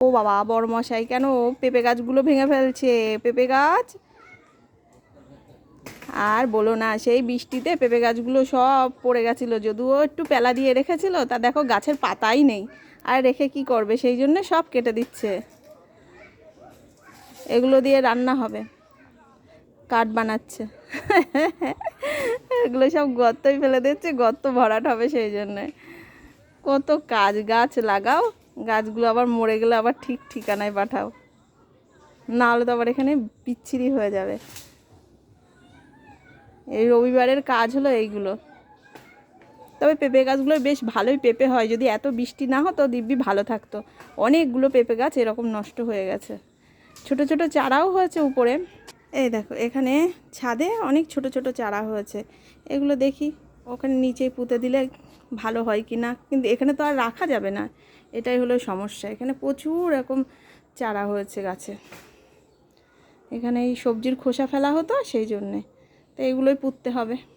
ও বাবা বড় মশাই কেন? পেঁপে গাছগুলো ভেঙে ফেলছে। পেঁপে গাছ? আর বলো না, সেই বৃষ্টিতে পেঁপে গাছগুলো সব পড়ে গেছিল, যদিও একটু পেলা দিয়ে রেখেছিল, তা দেখো গাছের পাতাই নেই। আর রেখে কি করবে? সেই জন্য সব কেটে দিচ্ছে। এগুলো দিয়ে রান্না হবে। কাঠ বানাচ্ছে। এগুলো সব গর্তই ফেলে দিচ্ছে, গর্ত ভরাট হবে সেই জন্যে। কত কাজ, গাছ লাগাও। গাছগুলো আবার মরে গেলে আবার ঠিক ঠিকানায় পাঠাও। না হলে তো আবার এখানে বিচ্ছিরি হয়ে যাবে। এই রবিবারের কাজ হলো এইগুলো। তবে পেঁপে গাছগুলো বেশ ভালোই পেঁপে হয়। যদি এত বৃষ্টি না হতো, দিব্যি ভালো থাকতো। অনেকগুলো পেঁপে গাছ এরকম নষ্ট হয়ে গেছে। ছোট ছোট চারাও হয়েছে উপরে। এই দেখো, এখানে ছাদে অনেক ছোট ছোট চারা হয়েছে। এগুলো দেখি, ওখানে নিচে পুঁতে দিলে ভালো হয় কি না কিন্তু এখানে তো আর রাখা যাবে না। এটাই হলো সমস্যা। এখানে প্রচুর এরকম চারা হয়েছে গাছে। এখানে এই সবজির খোসা ফেলা হতো সেই জন্যে। তো এগুলোই পুঁততে হবে।